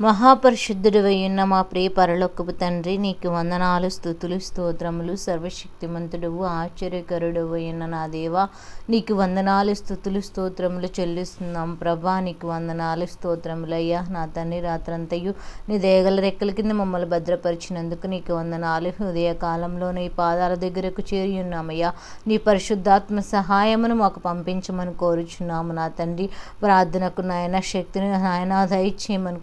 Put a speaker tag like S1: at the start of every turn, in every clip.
S1: మహాపరిశుద్ధుడు ఉన్న మా ప్రియ పరలోకపు తండ్రి నీకు వందనాలు స్థుతులు స్తోత్రములు సర్వశక్తిమంతుడువు ఆశ్చర్యకరుడు ఉన్న నా దేవా నీకు వందనాలు స్థుతులు స్తోత్రములు చెల్లిస్తున్నాం. ప్రభా నీకు వందనాలు స్తోత్రములయ్యా. నా తండ్రి రాత్రంతయు నీ దేగల రెక్కల కింద మమ్మల్ని భద్రపరిచినందుకు నీకు వందనాలు. ఉదయ కాలంలో నీ పాదాల దగ్గరకు చేరి ఉన్నామయ్యా. నీ పరిశుద్ధాత్మ సహాయమును మాకు పంపించమని కోరుచున్నాము. నా తండ్రి ప్రార్థనకు నాయన శక్తిని నాయన దయచేయమని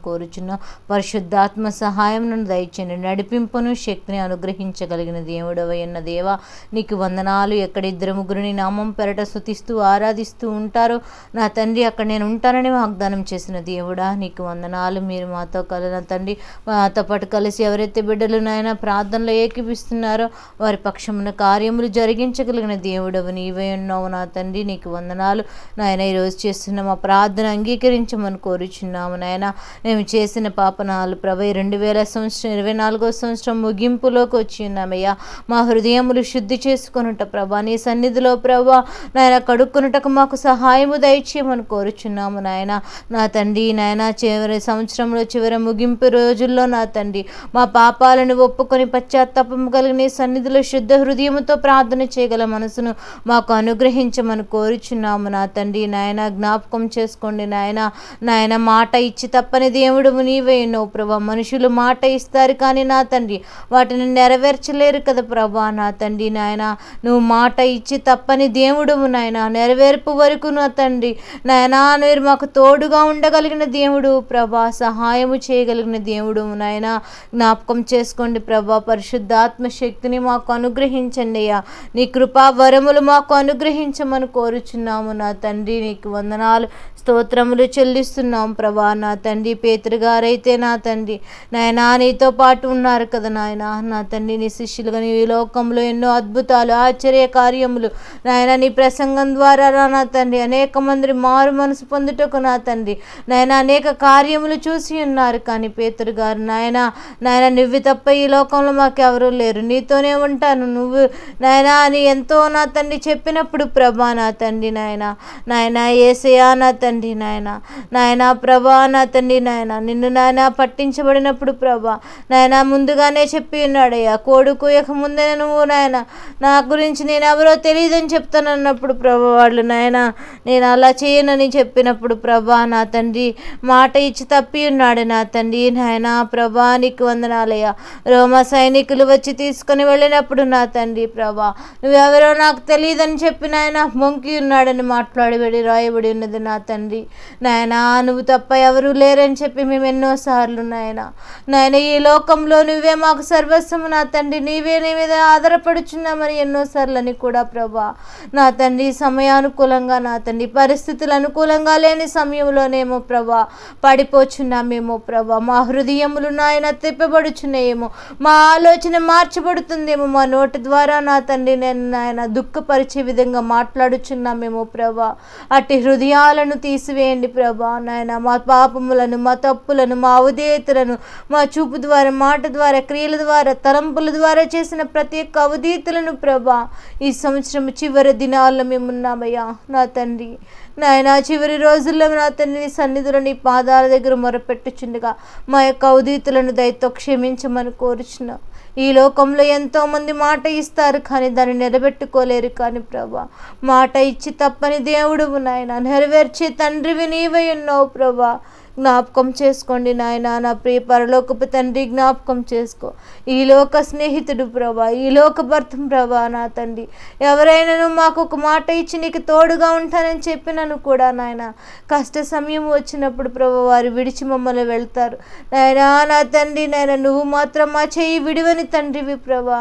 S1: కోరుచున్నాం పరిశుద్ధాత్మ సహాయం నన్ను దయచేయండి. నడిపింపును శక్తిని అనుగ్రహించగలిగిన దేవుడవయ్యన్న దేవా నీకు వందనాలు. ఎక్కడ ఇద్దరు ముగ్గురిని నామం పెరట స్థుతిస్తూ ఆరాధిస్తూ ఉంటారు నా తండ్రి అక్కడ నేను ఉంటానని వాగ్దానం చేసిన దేవుడా నీకు వందనాలు. మీరు మాతో కల నా తండ్రి మాతో పాటు కలిసి ఎవరైతే బిడ్డలు నాయన ప్రార్థనలో ఏకీపిస్తున్నారో వారి పక్షమున కార్యములు జరిగించగలిగిన దేవుడవు నీవే ఉన్నావు నా తండ్రి. నీకు వందనాలు. నాయన ఈరోజు చేస్తున్న మా ప్రార్థన అంగీకరించమని కోరుచున్నాము నాయన. మేము చేసిన పాపనాలు ప్రభ రెండు వేల సంవత్సరం ఇరవై నాలుగో సంవత్సరం ముగింపులోకి వచ్చి ఉన్నామయ్యా. మా హృదయములు శుద్ధి చేసుకొనుట ప్రభా నీ సన్నిధిలో ప్రభా నాయన కడుక్కునుటకు మాకు సహాయము దయచేయమని కోరుచున్నాము నాయన. నా తండ్రి నాయన చివరి సంవత్సరంలో చివరి ముగింపు రోజుల్లో నా తండ్రి మా పాపాలను ఒప్పుకొని పశ్చాత్తాపం కలిగిన సన్నిధిలో శుద్ధ హృదయముతో ప్రార్థన చేయగల మనసును మాకు అనుగ్రహించమని కోరుచున్నాము నా తండ్రి. నాయన జ్ఞాపకం చేసుకోండి నాయన. నాయన మాట ఇచ్చి తప్పని దేవుడు నీవే ఉన్నావు ప్రభా. మనుషులు మాట ఇస్తారు కానీ నా తండ్రి వాటిని నెరవేర్చలేరు కదా ప్రభా నా తండ్రి నాయన. నువ్వు మాట ఇచ్చి తప్పని దేవుడు నాయన. నెరవేర్పు వరకు నా తండ్రి నాయనా. మీరు మాకు తోడుగా ఉండగలిగిన దేవుడు ప్రభా. సహాయము చేయగలిగిన దేవుడు నాయన. జ్ఞాపకం చేసుకోండి ప్రభా. పరిశుద్ధాత్మ శక్తిని మాకు అనుగ్రహించండి అయ్యా. నీ కృపా వరములు మాకు అనుగ్రహించమని కోరుచున్నాము నా తండ్రి. నీకు వందనాలు స్తోత్రములు చెల్లిస్తున్నాం ప్రభా నా తండ్రి. పేతృగా గారైతే నా తండ్రి. నాయనా నీతో పాటు ఉన్నారు కదా నాయన. నా తండ్రి నీ శిష్యులుగా నీ లోకంలో ఎన్నో అద్భుతాలు ఆశ్చర్య కార్యములు. నాయన నీ ప్రసంగం ద్వారా రా నా తండ్రి. అనేక మంది మారు మనసు పొందుటకు నా తండ్రి. నాయన అనేక కార్యములు చూసి ఉన్నారు కానీ పేతురు గారు నాయన నాయన నువ్వు తప్ప ఈ లోకంలో మాకెవరూ లేరు. నీతోనే ఉంటాను నువ్వు. నాయన అని ఎంతో నా తండ్రి చెప్పినప్పుడు ప్రభా నా తండ్రి నాయన. నాయన ఏసయా నా తండ్రి నాయన. నాయన ప్రభా నా తండ్రి నాయన. నిన్ను నాయన పట్టించబడినప్పుడు ప్రభా నాయన ముందుగానే చెప్పి ఉన్నాడయ్యా. కోడి కూయక ముందే నువ్వు నాయన నా గురించి నేను ఎవరో తెలియదని చెప్తాను అన్నప్పుడు ప్రభా వాళ్ళు నాయన నేను అలా చేయనని చెప్పినప్పుడు ప్రభా నా తండ్రి మాట ఇచ్చి తప్పి ఉన్నాడు నా తండ్రి నాయన. ప్రభా నీకు వందనాలయ్యా. రోమ సైనికులు వచ్చి తీసుకొని వెళ్ళినప్పుడు నా తండ్రి ప్రభా నువ్వెవరో నాకు తెలియదని చెప్పి నాయన మొంకి ఉన్నాడని మాట్లాడబడి రాయబడి ఉన్నది నా తండ్రి. నాయన నువ్వు తప్ప ఎవరు లేరని చెప్పి మేము ఎన్నోసార్లు నాయన. నాయన ఈ లోకంలో నువ్వే మాకు సర్వస్వము. నా తండ్రి నీవే నీ మీద ఆధారపడుచున్నామని ఎన్నోసార్లు అని కూడా ప్రభా. నా తండ్రి సమయానుకూలంగా నా తండ్రి పరిస్థితులు అనుకూలంగా లేని సమయంలోనేమో ప్రభా పడిపోచున్నామేమో ప్రభా. మా హృదయములు నాయన తిప్పబడుచున్నాయేమో. మా ఆలోచన మార్చబడుతుందేమో. మా నోటి ద్వారా నా తండ్రి నేను నాయన దుఃఖపరిచే విధంగా మాట్లాడుచున్నామేమో ప్రభా. అట్టి హృదయాలను తీసివేయండి ప్రభా నాయన. మా పాపములను మా తప్పులను మా అవధేయతలను మా చూపు ద్వారా మాట ద్వారా క్రియల ద్వారా తలంపుల ద్వారా చేసిన ప్రతి ఒక్క అవధీతలను ప్రభా ఈ సంవత్సరం చివరి దినాల్లో మేము ఉన్నామయ్యా నా తండ్రి. నాయన చివరి రోజుల్లో నా తండ్రి నీ నీ పాదాల దగ్గర మొరపెట్టుచుండగా మా యొక్క అవధీతులను దయతో క్షమించమని కోరుచున్నా. ఈ లోకంలో ఎంతోమంది మాట ఇస్తారు కానీ దాన్ని నిలబెట్టుకోలేరు కానీ ప్రభా మాట ఇచ్చి తప్పని దేవుడు నాయన నెరవేర్చే తండ్రివి నీవై ఉన్నావు ప్రభా. జ్ఞాపకం చేసుకోండి నాయన నా ప్రియ పరలోకపు తండ్రి జ్ఞాపకం చేసుకో. ఈ లోక స్నేహితుడు ప్రభా ఈ లోక భర్తం ప్రభా నా తండ్రి. ఎవరైనాను మాకు ఒక మాట ఇచ్చి నీకు తోడుగా ఉంటానని చెప్పినను కూడా నాయన. కష్ట సమయం వచ్చినప్పుడు ప్రభా వారు విడిచి మమ్మల్ని వెళ్తారు. నాయనా నా తండ్రి నాయన నువ్వు మాత్రం మా చేయి విడివని తండ్రివి ప్రభా.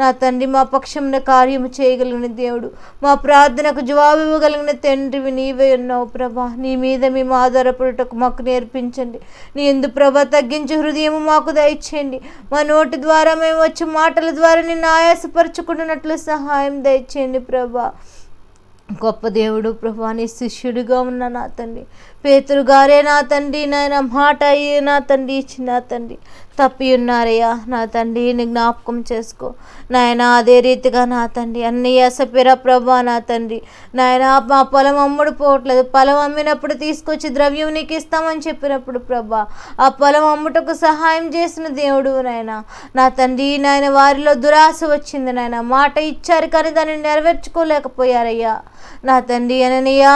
S1: నా తండ్రి మా పక్షంన కార్యము చేయగలిగిన దేవుడు. మా ప్రార్థనకు జవాబు ఇవ్వగలిగిన తండ్రివి నీవే ఉన్నావు ప్రభా. నీ మీద మేము ఆధారపడటకు మాకు నేర్పించండి. నీ ఎందు ప్రభ తగ్గించి హృదయము మాకు దయచేయండి. మా నోటి ద్వారా మేము వచ్చే మాటల ద్వారా నిన్ను ఆయాసపరచుకుంటున్నట్లు సహాయం దయచేయండి ప్రభా. గొప్ప దేవుడు ప్రభా నీ శిష్యుడిగా ఉన్న నా తండ్రి. పేతురు గారే నా తండ్రి నాయన మాట అయ్యి నా తండ్రి ఇచ్చిన తండ్రి. తప్పి ఉన్నారయ్యా నా తండ్రిని జ్ఞాపకం చేసుకో. నాయన అదే రీతిగా నా తండ్రి అన్ని ఎసపిర ప్రభా నా తండ్రి. నాయన మా పొలం అమ్ముడు పోవట్లేదు. పొలం అమ్మినప్పుడు తీసుకొచ్చి ద్రవ్యం నీకు ఇస్తామని చెప్పినప్పుడు ప్రభా ఆ పొలం అమ్ముటకు సహాయం చేసిన దేవుడు నాయన. నా తండ్రి నాయన వారిలో దురాశ వచ్చింది నాయన. మాట ఇచ్చారు కానీ దాన్ని నెరవేర్చుకోలేకపోయారయ్యా. నా తండ్రి అననయ్యా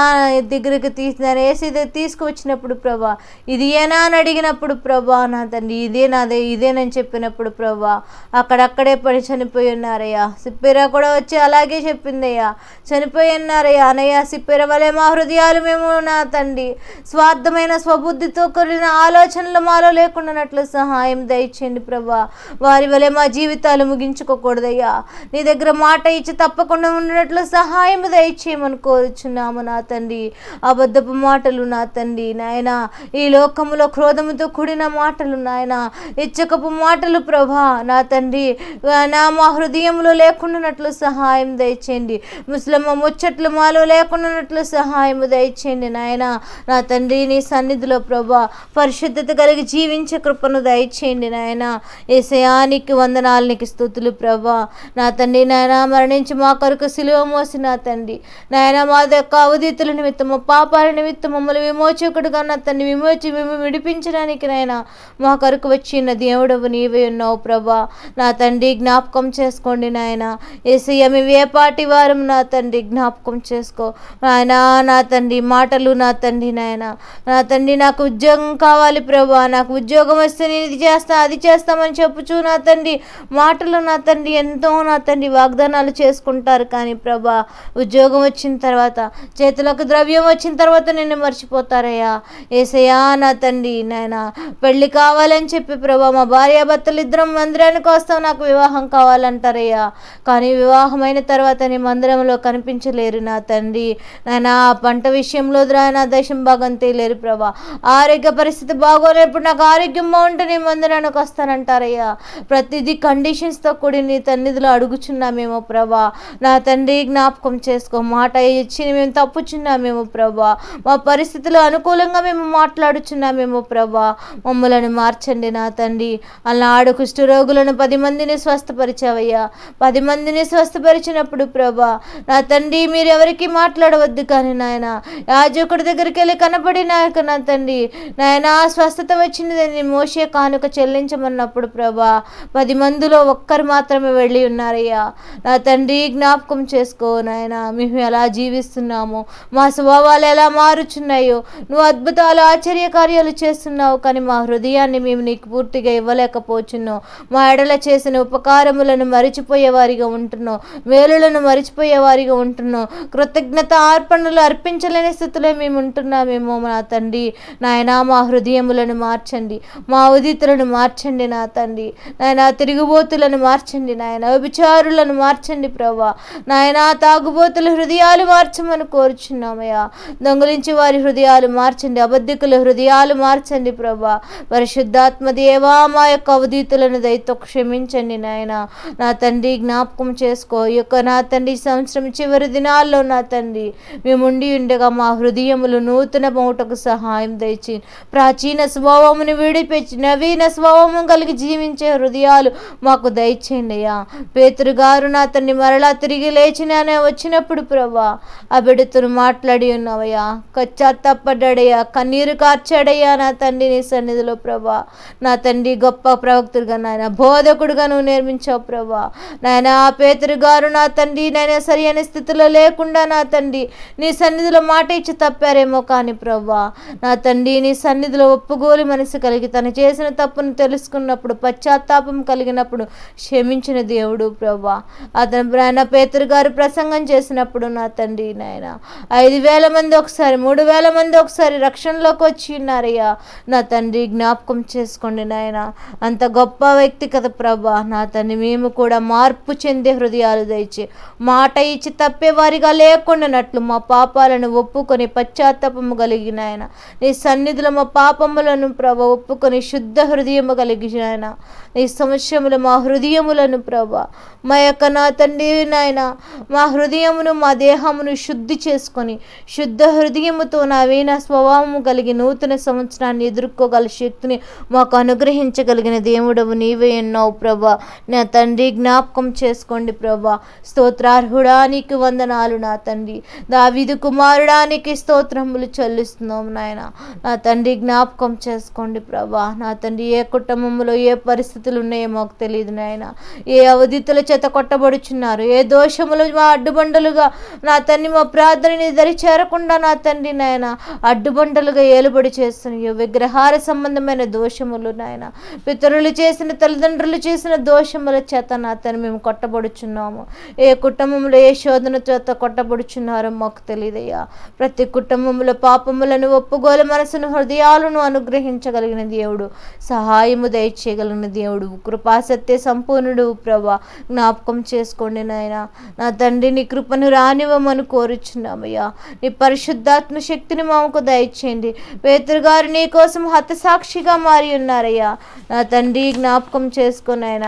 S1: దగ్గరికి తీసిన వేసి తీసుకువచ్చినప్పుడు ప్రభా ఇది ఏనా అని అడిగినప్పుడు ప్రభా నా తండ్రి ఇదే నాదే ఇదేనని చెప్పినప్పుడు ప్రభా అక్కడక్కడే పడి చనిపోయి ఉన్నారయ్యా. సిప్పేరా కూడా వచ్చి అలాగే చెప్పిందయ్యా. చనిపోయి ఉన్నారయ్యా. అనయ్య సిప్పేర వలె మా హృదయాలు మేము నా తండ్రి. స్వార్థమైన స్వబుద్ధితో కూడిన ఆలోచనలు మాలో లేకుండానట్లు సహాయం దయచేయండి ప్రభా. వారి వలె మా జీవితాలు ముగించుకోకూడదయ్యా. నీ దగ్గర మాట ఇచ్చి తప్పకుండా ఉండనట్లు సహాయం దయచేయమని కోరుచున్నాము నా తండ్రి. అబద్ధపు మాటలు నా తండ్రి నాయన. ఈ లోకములో క్రోధముతో కూడిన మాటలు నాయన. ఇచ్చకపు మాటలు ప్రభా నా తండ్రి. నా మా హృదయంలో లేకుండానట్లు సహాయం దయచేయండి. ముస్లిమ ముచ్చట్లు మాలో లేకుండానట్లు సహాయం దయచేయండి నాయన. నా తండ్రి నీ సన్నిధిలో ప్రభా పరిశుద్ధత కలిగి జీవించే కృపను దయచేయండి నాయన. ఏసయానికి వందనాలనికి స్థుతులు ప్రభా. నా తండ్రి నాయన మరణించి మా కొరకు సిలువ మోసిన నా తండ్రి. నాయన మా యొక్క అవధితుల నిమిత్తము పాపాల నిమిత్తం మమ్మల్ని విమోచకుడుగా కానీ అతన్ని విమోచి మేము విడిపించడానికి నాయన మా కొరకు వచ్చిన దేవుడవు నీవే ఉన్నావు ప్రభా. నా తండ్రి జ్ఞాపకం చేసుకోండి నాయన. ఏసయ్య మేము ఏ పాటి వారం నా తండ్రి జ్ఞాపకం చేసుకో. నాయన నా తండ్రి మాటలు నా తండ్రి నాయన. నా తండ్రి నాకు ఉద్యోగం కావాలి ప్రభా. నాకు ఉద్యోగం వస్తే నేను ఇది చేస్తా అది చేస్తామని చెప్పుచు నా తండ్రి మాటలు నా తండ్రి ఎంతో నా తండ్రి వాగ్దానాలు చేసుకుంటారు కానీ ప్రభా ఉద్యోగం వచ్చిన తర్వాత చేతులకు ద్రవ్యం వచ్చిన తర్వాత నిన్ను మర్చిపోతారయ్యా ఏసయ్యా నా తండ్రి నాయన పెళ్ళి కావాలని చెప్పి ప్రభా మా భార్యాభర్తలు ఇద్దరం మందిరానికి వస్తాం నాకు వివాహం కావాలంటారయ్యా. కానీ వివాహమైన తర్వాత నీ మందిరంలో కనిపించలేరు నా తండ్రి. నాయన ఆ పంట విషయంలో నా దశం భాగం తేలేరు ప్రభా. ఆరోగ్య పరిస్థితి బాగోలేనప్పుడు నాకు ఆరోగ్యం బాగుంటే నీ మందిరానికి వస్తానంటారయ్యా. ప్రతిదీ కండిషన్స్తో కూడి నీ తన్నిధిలో అడుగుచున్నామేమో ప్రభా. నా తండ్రి జ్ఞాపకం చేసుకో మాట ఇచ్చి మేము తప్పుచున్నామేమో ప్రభా. మా పరిస్థితులు అనుకూలంగా మేము మాట్లాడుచున్నామేమో ప్రభా మమ్మలను మార్చండి నా తండ్రి. అలాడు కుష్ఠరోగులను పది మందిని స్వస్థపరిచావయ్యా. పది మందిని స్వస్థపరిచినప్పుడు ప్రభా నా తండ్రి మీరు ఎవరికి మాట్లాడవద్దు కానీ నాయన. యాజకుడి దగ్గరికి వెళ్ళి కనపడి నాయక నా తండ్రి. నాయన స్వస్థత వచ్చింది మోసే కానుక చెల్లించమన్నప్పుడు ప్రభా పది మందిలో ఒక్కరు మాత్రమే వెళ్ళి ఉన్నారయ్యా. నా తండ్రి జ్ఞాపకం చేసుకో నాయన. మేము ఎలా జీవిస్తున్నాము మా స్వభావాలు ఎలా మారుచున్నాయో నువ్వు అద్భుతాలు ఆశ్చర్య కార్యాలు చేస్తున్నావు కానీ మా హృదయాన్ని మేము నీకు పూర్తిగా ఇవ్వలేకపోతున్నావు మా ఎడల చేసిన ఉపకారములను మరిచిపోయేవారిగా ఉంటున్నావు. వేలులను మరిచిపోయేవారిగా ఉంటున్నావు. కృతజ్ఞత అర్పణలు అర్పించలేని స్థితిలో మేము ఉంటున్నామేమో నా తండ్రి. నాయన మా హృదయములను మార్చండి. మా ఉదితులను మార్చండి నా తండ్రి. నాయన తిరుగుబోతులను మార్చండి. నాయన విచారులను మార్చండి ప్రభా నాయన తాగుబోతుల హృదయాలు మార్చమని కోరుచున్నామయ్యా. దొంగలించి వారి హృదయాలు మార్చండి అబద్ధికుల హృదయాలు మార్చండి ప్రభా. పరిశుద్ధాత్మ దేవా మా యొక్క అవధీతులను దయతో క్షమించండి నాయన. నా తండ్రి జ్ఞాపకం చేసుకో. ఈ యొక్క నా తండ్రి సంవత్సరం చివరి దినాల్లో నా తండ్రి మేము ఉండి ఉండగా మా హృదయములు నూతన మౌటకు సహాయం దయచి ప్రాచీన స్వభావమును విడిపించి నవీన స్వభావము కలిగి జీవించే హృదయాలు మాకు దయచేయండి అయ్యా. పేతురు గారు నా తండ్రి మరలా తిరిగి లేచినానే వచ్చినప్పుడు ప్రభా ఆ బిడ్డతో మాట్లాడి ఉన్నావయ్యా. కచ్చాత్తపడ్డాడయ్యా కన్నీరు కార్చాడయ్యా నా తండ్రి నీ సన్నిధిలో ప్రభా. నా తండ్రి గొప్ప ప్రవక్తుడుగా నాయన బోధకుడుగా నువ్వు నిర్మించావు ప్రభా. నాయన ఆ పేతురు గారు నా తండ్రి నాయన సరి అయిన స్థితిలో లేకుండా నా తండ్రి నీ సన్నిధిలో మాట ఇచ్చి తప్పారేమో కానీ ప్రభా. నా తండ్రి నీ సన్నిధిలో ఒప్పుగోలు మనసు కలిగి తను చేసిన తప్పును తెలుసుకున్నప్పుడు పశ్చాత్తాపం కలిగినప్పుడు క్షమించిన దేవుడు ప్రభా. అతను ఆయన పేతురు గారు ప్రసంగం చేసినప్పుడు నా తండ్రి నాయన ఐదు వేల మంది ఒకసారి మూడు వేల మంది ఒకసారి రక్షణలోకి వచ్చి ఉన్నారయ్యా. నా తండ్రి జ్ఞాపకం చేసుకోండి నాయన. అంత గొప్ప వ్యక్తి కదా ప్రభా. నా తండ్రి మేము కూడా మార్పు చెందే హృదయాలు దయచి. మాట ఇచ్చి తప్పే వారిగా లేకుండానట్లు మా పాపాలను ఒప్పుకొని పశ్చాత్తాపము కలిగిన ఆయన నీ సన్నిధిలో మా పాపములను ప్రభ ఒప్పుకొని శుద్ధ హృదయము కలిగిన ఆయన నీ సమస్యములు మా హృదయములను ప్రభ. మా యొక్క నా తండ్రి నాయన మా హృదయమును మా దేహమును శుద్ధి చేసుకొని శుద్ధ హృదయముతో నా నవీన స్వభావము కలిగి నూతన సంవత్సరాన్ని ఎదుర్కోగల శక్తిని మాకు అనుగ్రహించగలిగిన దేవుడవు నీవే ఎన్నావు ప్రభా. నా తండ్రి జ్ఞాపకం చేసుకోండి ప్రభా. స్తోత్రార్హుడానికి వందనాలు నా తండ్రి. దావిదు కుమారుడానికి స్తోత్రములు చెల్లిస్తున్నాం నాయన. నా తండ్రి జ్ఞాపకం చేసుకోండి ప్రభా. నా తండ్రి ఏ కుటుంబంలో ఏ పరిస్థితులు ఉన్నాయో మాకు తెలియదు నాయన. ఏ అవధితుల చేత కొట్టబడుచున్నారు? ఏ దోషములు మా అడ్డుబండలుగా నా తండ్రి మా ప్రార్థనని దరి చేరకుండా నా తండ్రి నాయన. అడ్డుబండలుగా ఏలుబడి చేస్తున్నాయో విగ్రహార సంబంధమైన దోషములు నాయన. పితరులు చేసిన తల్లిదండ్రులు చేసిన దోషముల చేత నా తండ్రి మేము కొట్టబడుచున్నాము. ఏ కుటుంబంలో ఏ శోధన చేత కొట్టబడుచున్నారో మాకు తెలియదయ్యా. ప్రతి కుటుంబంలో పాపములను ఒప్పుగోల మనసును హృదయాలను అనుగ్రహించగలిగిన దేవుడు సహాయము దయచేయగలిగిన దేవుడు కృపాసత్య సంపూర్ణుడు ప్రభా. జ్ఞాపకం చేసుకోండి నాయన. నా తండ్రి నీ కృపను రానివ్వమని కోరుచున్నామయ్యా. నీ పరిశుద్ధాత్మ శక్తిని మాకు దయచేయండి. పేతురుగారు నీ కోసం హతసాక్షిగా మారి ఉన్నారయ్యా. నా తండ్రి జ్ఞాపకం చేసుకుని ఆయన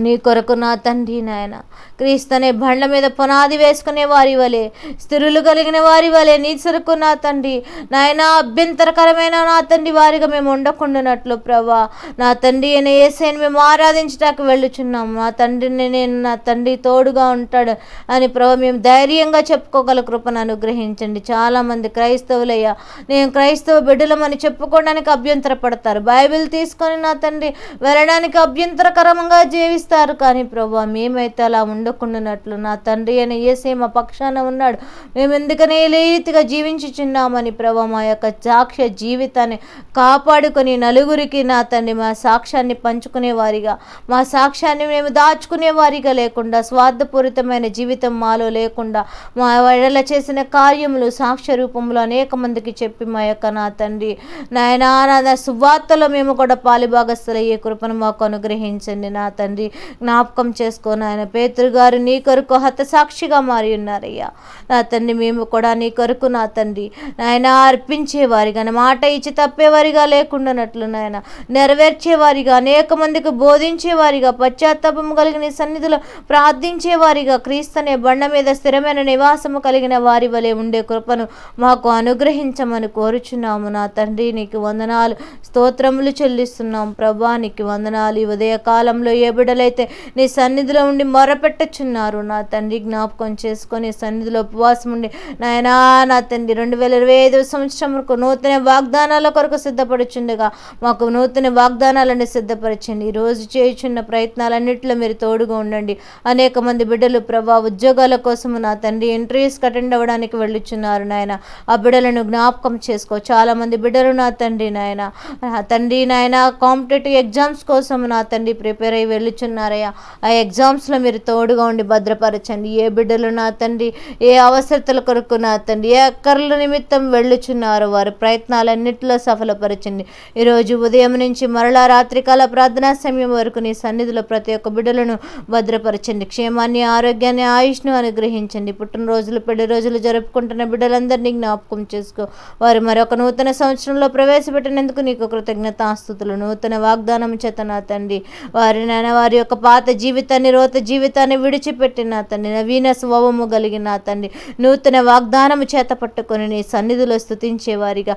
S1: నీ కొరకు నా తండ్రి నాయన. క్రీస్తనే బండ్ల మీద పునాది వేసుకునే వారి వలె స్థిరులు కలిగిన వారి వలె నీ సరుకు నా తండ్రి. నాయన అభ్యంతరకరమైన నా తండ్రి వారిగా మేము ఉండకుండానట్లు ప్రభా నా తండ్రి అయిన ఏసైని మేము ఆరాధించడానికి వెళ్ళుచున్నాము నా తండ్రిని నేను నా తండ్రి తోడుగా ఉంటాడు అని ప్రభా మేము ధైర్యంగా చెప్పుకోగల కృపను అనుగ్రహించండి. చాలామంది క్రైస్తవులయ్యా నేను క్రైస్తవ బిడ్డలమని చెప్పుకోవడానికి అభ్యంతరపడతారు. బైబిల్ తీసుకొని నా తండ్రి వెళ్ళడానికి అభ్యంతరకరంగా ఇస్తారు కానీ ప్రభా మేమైతే అలా ఉండకుండానట్లు నా తండ్రి అని ఏసే మా పక్షాన ఉన్నాడు. మేము ఎందుకనే ఈ రీతిగా జీవించుచున్నామని ప్రభా మా యొక్క సాక్ష్య జీవితాన్ని కాపాడుకొని నలుగురికి నా తండ్రి మా సాక్ష్యాన్ని పంచుకునే వారిగా మా సాక్ష్యాన్ని మేము దాచుకునే వారిగా లేకుండా స్వార్థపూరితమైన జీవితం మాలో లేకుండా మా ఎడల చేసిన కార్యములు సాక్ష్య రూపంలో అనేక మందికి చెప్పి మా యొక్క నా తండ్రి నాయన నా సువార్తలో మేము కూడా పాలిభాగస్థులయ్యే కృపను మాకు అనుగ్రహించండి నా తండ్రి. జ్ఞాపకం చేసుకొని ఆయన పేతురు గారు నీ కొరకు హతసాక్షిగా మారి ఉన్నారయ్యా. నా తండ్రి మేము కూడా నీ కొరకు నా తండ్రి. నాయన అర్పించేవారిగా మాట ఇచ్చి తప్పేవారిగా లేకుండానట్లు నాయన నెరవేర్చేవారిగా అనేక మందికి బోధించేవారిగా పశ్చాత్తాపము కలిగిన సన్నిధిలో ప్రార్థించేవారిగా క్రీస్తనే బండ మీద స్థిరమైన నివాసము కలిగిన వారి వలె ఉండే కృపను మాకు అనుగ్రహించమని కోరుచున్నాము. నా తండ్రి నీకు వందనాలు. స్తోత్రములు చెల్లిస్తున్నాం. ప్రభా నీకు వందనాలు. ఈ ఉదయ కాలంలో ఏ బిడ్డలైతే నీ సన్నిధిలో ఉండి మొరపెట్టచున్నారు. నా తండ్రి జ్ఞాపకం చేసుకొని సన్నిధిలో ఉపవాసం ఉండి నాయనా నా తండ్రి రెండు వేల ఇరవై ఐదు సంవత్సరం వరకు నూతన వాగ్దానాల కొరకు సిద్ధపడుచుండగా మాకు నూతన వాగ్దానాలను సిద్ధపరచండి. ఈ రోజు చేయుచున్న ప్రయత్నాలన్నింటిలో మీరు తోడుగా ఉండండి. అనేక మంది బిడ్డలు ప్రభా ఉద్యోగాల కోసము నా తండ్రి ఇంటర్వ్యూస్కి అటెండ్ అవ్వడానికి వెళ్ళుచున్నారు నాయన. ఆ బిడ్డలను జ్ఞాపకం చేసుకో. చాలా మంది బిడ్డలు నా తండ్రి నాయన. నా తండ్రి నాయన కాంపిటేటివ్ ఎగ్జామ్స్ కోసం నా తండ్రి ప్రిపేర్ అయ్యి వెళ్ళుచున్నారయ్యా ఆ ఎగ్జామ్స్లో మీరు తోడుగా ఉండి భద్రపరచండి. ఏ బిడ్డలు నా తండ్రి ఏ అవసరతల కొరకు నా తండ్రి ఏ అక్కర్ల నిమిత్తం వెళ్ళుచున్నారు వారి ప్రయత్నాలన్నింటిలో సఫలపరచండి. ఈరోజు ఉదయం నుంచి మరలా రాత్రికాల ప్రార్థనా సమయం వరకు నీ సన్నిధిలో ప్రతి ఒక్క బిడ్డలను భద్రపరచండి. క్షేమాన్ని ఆరోగ్యాన్ని ఆయుష్ను అనుగ్రహించండి. పుట్టినరోజులు పెళ్ళి రోజులు జరుపుకుంటున్న బిడ్డలందరినీ జ్ఞాపకం చేసుకో. వారు మరొక నూతన సంవత్సరంలో ప్రవేశపెట్టినందుకు నీకు కృతజ్ఞతాస్తుతులు నూతన వాగ్దానం చేత నా తండ్రి. వారి నాన్న వారి యొక్క పాత జీవితాన్ని రోత జీవితాన్ని విడిచిపెట్టిన తండ్రి నవీన స్వభావము కలిగిన తండ్రి నూతన వాగ్దానము చేత పట్టుకొని నీ సన్నిధిలో స్థుతించే వారిగా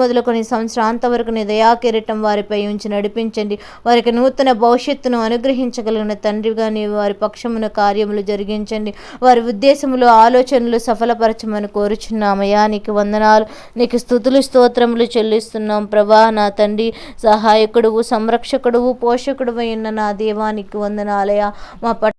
S1: మొదలుకొని సంవత్సరాంత వరకు నీ దయా కిరీటం వారిపై ఉంచి నడిపించండి. వారికి నూతన భవిష్యత్తును అనుగ్రహించగలిగిన తండ్రిగా నీవు వారి పక్షమున కార్యములు జరిగించండి. వారి ఉద్దేశములు ఆలోచనలు సఫలపరచమని కోరుచున్నామయ్యా. నీకు వందనాలు నీకు స్థుతులు స్తోత్రములు చెల్లిస్తున్నాం. ప్రభా నా తండ్రి సహాయకుడువు సంరక్షకుడువు పోషకుడు అయిన నా దేవానికి వందనాలయ మా పట్ల